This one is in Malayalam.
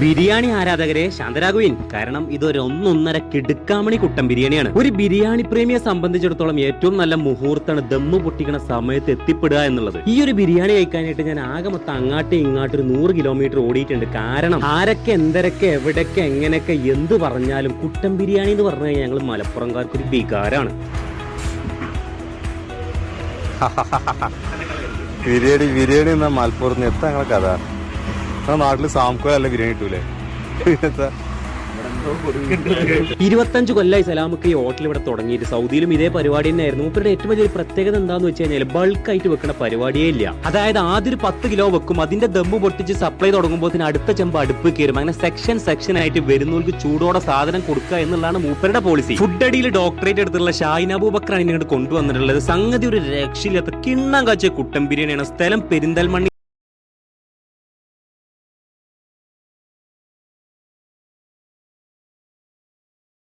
ബിരിയാണി ആരാധകരെ ശാന്തരാഗുവിൻ കാരണം ഇതൊരു ഒന്നൊന്നര കിടുക്കാമണി കുട്ടൻ ബിരിയാണിയാണ്. ഒരു ബിരിയാണി പ്രേമിയെ സംബന്ധിച്ചിടത്തോളം ഏറ്റവും നല്ല മുഹൂർത്താണ് ദമ്മ് പൊട്ടിക്കണ സമയത്ത് എത്തിപ്പെടുക എന്നുള്ളത്. ഈ ഒരു ബിരിയാണി കഴിക്കാനായിട്ട് ഞാൻ ആകെ മൊത്തം അങ്ങാട്ടും ഇങ്ങാട്ടും ഒരു നൂറ് കിലോമീറ്റർ ഓടിയിട്ടുണ്ട്. കാരണം ആരൊക്കെ എന്തരൊക്കെ എവിടൊക്കെ എങ്ങനെയൊക്കെ എന്ത് പറഞ്ഞാലും കുട്ടൻ ബിരിയാണി എന്ന് പറഞ്ഞു കഴിഞ്ഞാൽ ഞങ്ങൾ മലപ്പുറംകാർക്ക് ഒരു വികാരമാണ് ബിരിയാണി ബിരിയാണി എന്നാൽ മലപ്പുറത്ത് എത്താൻ കഥ. നമ്മുടെ നാട്ടിൽ അല്ല ബിരിയാണി കിട്ടൂലേ? ഇരുപത്തഞ്ച് കൊല്ലമായി സലാമക്ക് ഈ ഹോട്ടൽ ഇവിടെ തുടങ്ങിയിട്ട്. സൗദിയിലും ഇതേ പരിപാടി തന്നെയായിരുന്നു. മൂപ്പരുടെ ഏറ്റവും വലിയൊരു പ്രത്യേകത എന്താന്ന് വെച്ച് കഴിഞ്ഞാൽ ബൾക്കായിട്ട് വെക്കുന്ന പരിപാടിയേ ഇല്ല. അതായത് ആദ്യം ഒരു പത്ത് കിലോ വെക്കും. അതിന്റെ ദമ്പ് പൊട്ടിച്ച് സപ്ലൈ തുടങ്ങുമ്പോൾ അടുത്ത ചെമ്പ് അടുപ്പ് കയറും. അങ്ങനെ സെക്ഷൻ സെക്ഷൻ ആയിട്ട് വരുന്നവർക്ക് ചൂടോടെ സാധനം കൊടുക്കുക എന്നുള്ളതാണ് മൂപ്പരുടെ പോളിസി ഫുഡ് അടിയിൽ ഡോക്ടറേറ്റ് എടുത്തുള്ള ഷാഹിൻ ഇങ്ങോട്ട് കൊണ്ടുവന്നിട്ടുള്ളത്. സംഗതി ഒരു രക്ഷയില്ലാത്ത കിണ്ണം കാച്ച കുട്ടൻ ബിരിയാണിയാണ്. സ്ഥലം പെരിന്തൽമണ്ണി